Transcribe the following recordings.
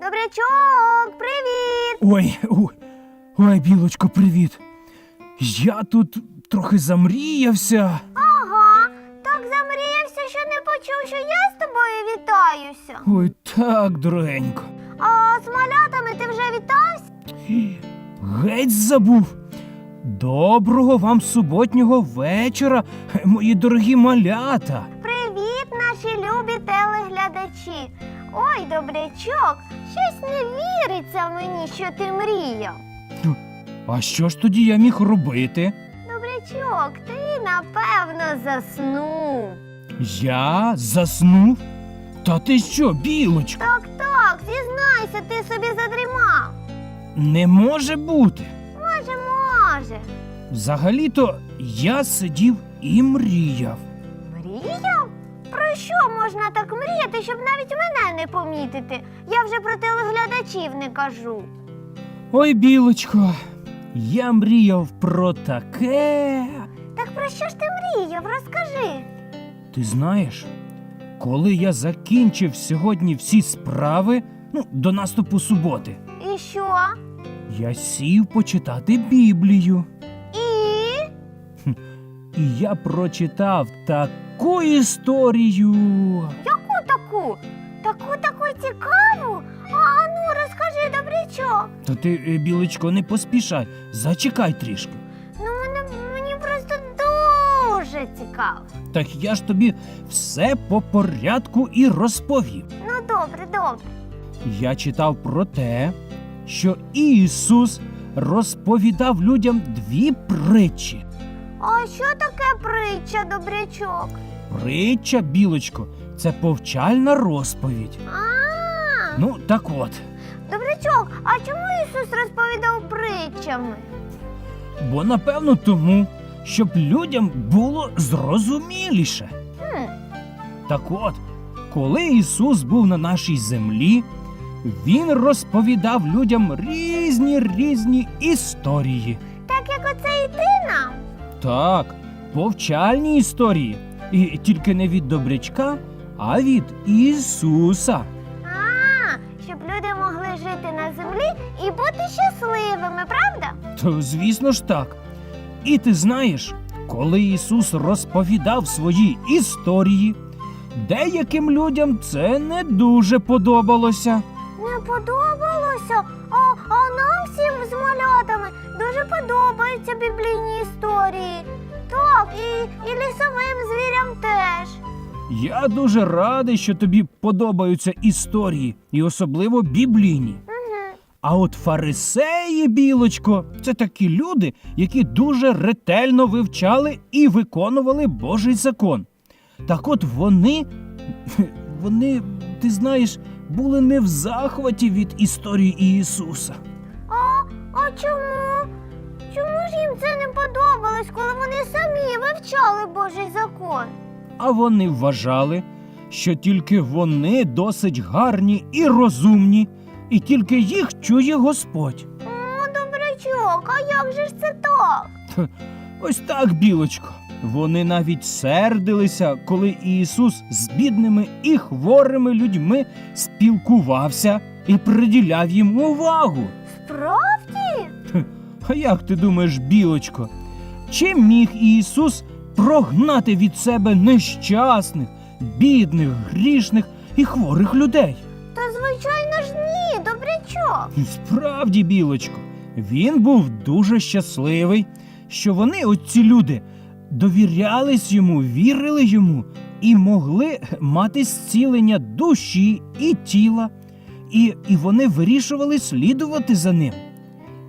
Добрячок, привіт! Ой, ой, ой, білочко, привіт. Я тут трохи замріявся. Ага, так замріявся, що не почув, що я з тобою вітаюся. Ой, так, дорогенько. А з малятами ти вже вітався? Геть забув. Доброго вам суботнього вечора, мої дорогі малята. Ой, добрячок, щось не віриться мені, що ти мріяв. А що ж тоді я міг робити? Добрячок, ти напевно заснув. Я заснув? Та ти що, білочко? Так, так, зізнайся, ти собі задрімав. Не може бути. Може, може. Взагалі-то я сидів і мріяв. Мріяв? Що можна так мріяти, щоб навіть мене не помітити? Я вже про телеглядачів не кажу. Ой, білочко, я мріяв про таке. Так про що ж ти мріяв? Розкажи. Ти знаєш, коли я закінчив сьогодні всі справи, ну, до наступу суботи, І що? я сів почитати Біблію. І? І я прочитав таку історію. Яку таку? Таку таку цікаву? А ну розкажи, добрячок. Та ти, е, білочко, не поспішай, зачекай трішки. Ну мене мені просто дуже цікаво. Так я ж тобі все по порядку і розповім. Ну добре, добре. Я читав про те, що Ісус розповідав людям дві притчі. А що таке притча, добрячок? Притча, білочко, це повчальна розповідь. А, Ну, так от, добрячок, а чому Ісус розповідав притчами? бо напевно тому, щоб людям було зрозуміліше. Хм, Так от, коли Ісус був на нашій землі, Він розповідав людям різні різні історії. так як оце і ти нам? Так, повчальні історії. І тільки не від добрячка, а від Ісуса. А, щоб люди могли жити на землі і бути щасливими, правда? То, звісно ж так. І ти знаєш, коли Ісус розповідав свої історії, деяким людям це не дуже подобалося. Не подобалося, а, а нам всім з малятами дуже подобаються біблійні історії. Так, і, і лісовим звірям теж. Я дуже радий, що тобі подобаються історії, і особливо біблійні. Угу. А от фарисеї, білочко, це такі люди, які дуже ретельно вивчали і виконували Божий закон. Так от вони, вони, ти знаєш, були не в захваті від історії Ісуса. А, а чому? Чому ж їм це не подобалось, коли вони самі вивчали Божий закон? А вони вважали, що тільки вони досить гарні і розумні, і тільки їх чує Господь. О, добрячок, а як же ж це так? Ось так, білочко. Вони навіть сердилися, коли Ісус з бідними і хворими людьми спілкувався і приділяв їм увагу. Справді? А як ти думаєш, білочко, чим міг Ісус прогнати від себе нещасних, бідних, грішних і хворих людей? Та звичайно ж ні, добрячок. Справді, білочко, він був дуже щасливий, що вони, оці люди, довірялись йому, вірили йому і могли мати зцілення душі і тіла, і, і вони вирішували слідувати за ним.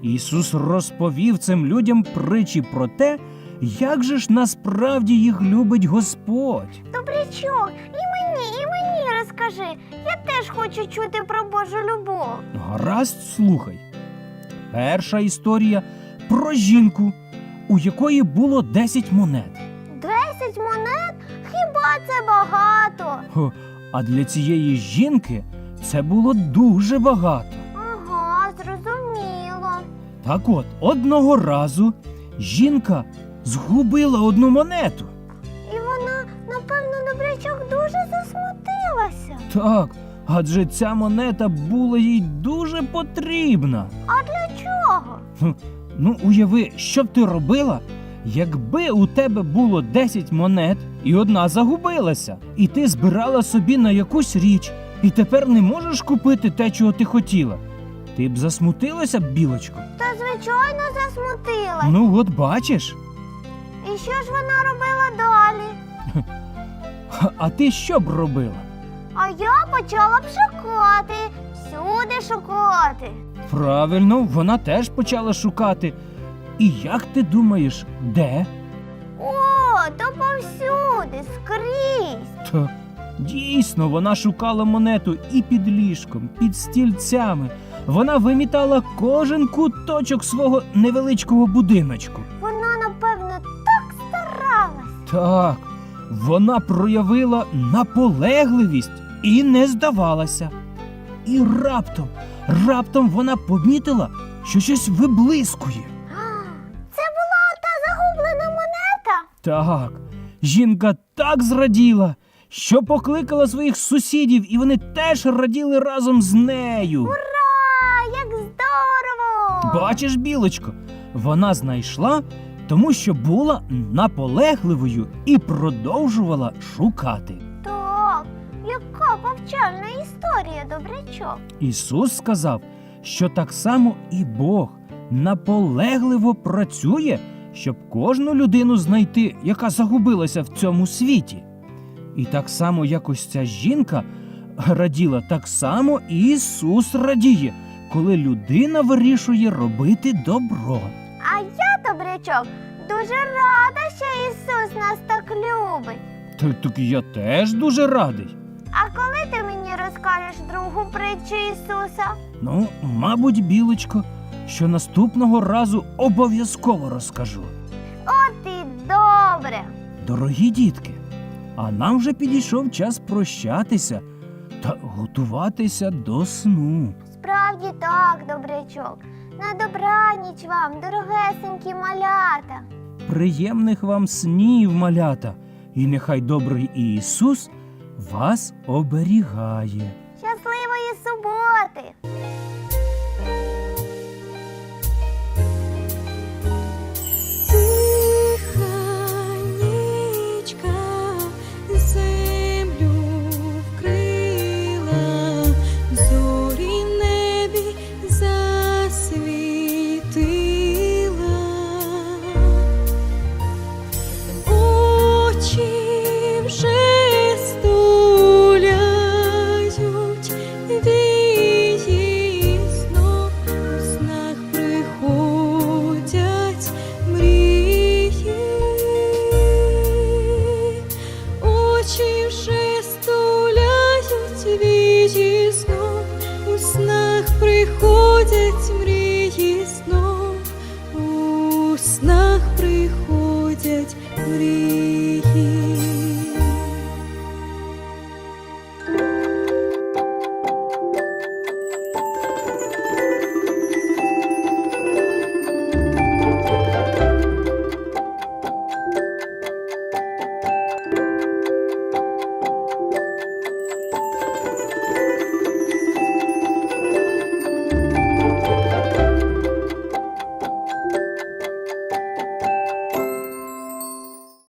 Ісус розповів цим людям притчі про те, як же ж насправді їх любить Господь. Добрячок, і мені, і мені розкажи. Я теж хочу чути про Божу любов. Гаразд, слухай. Перша історія про жінку, у якої було 10 монет. Десять монет? Хіба це багато? Хо, А для цієї жінки це було дуже багато. Так от, одного разу жінка згубила одну монету. І вона, напевно, добрячок дуже засмутилася. Так, адже ця монета була їй дуже потрібна. А для чого? Ну, уяви, що б ти робила, якби у тебе було 10 монет і одна загубилася, і ти збирала собі на якусь річ, і тепер не можеш купити те, чого ти хотіла. Ти б засмутилася б, білочко? Та звичайно засмутилась. Ну, от бачиш. І що ж вона робила далі? А ти що б робила? А я почала б шукати, всюди шукати. Правильно, вона теж почала шукати. І як ти думаєш, де? О, то повсюди, скрізь. Та дійсно, вона шукала монету і під ліжком, під стільцями. Вона вимітала кожен куточок свого невеличкого будиночку. Вона, напевно, так старалась. Так, вона проявила наполегливість і не здавалася. І раптом, раптом вона помітила, що щось виблискує. Це була та загублена монета. Так, жінка так зраділа, що покликала своїх сусідів, і вони теж раділи разом з нею. Ура! Бачиш, білочко, вона знайшла, тому що була наполегливою і продовжувала шукати. Так, яка повчальна історія, добрячок. Ісус сказав, що так само і Бог наполегливо працює, щоб кожну людину знайти, яка загубилася в цьому світі. І так само, як ось ця жінка раділа, так само Ісус радіє, коли людина вирішує робити добро. А я, добрячок, дуже рада, що Ісус нас так любить. Та так я теж дуже радий. А коли ти мені розкажеш другу притчу Ісуса? Ну, мабуть, білочко, що наступного разу обов'язково розкажу. От і добре. Дорогі дітки, а нам вже підійшов час прощатися та готуватися до сну справді так, добрячок. На добраніч вам, дорогесенькі малята. Приємних вам снів, малята, і нехай добрий Ісус вас оберігає. Щасливої суботи!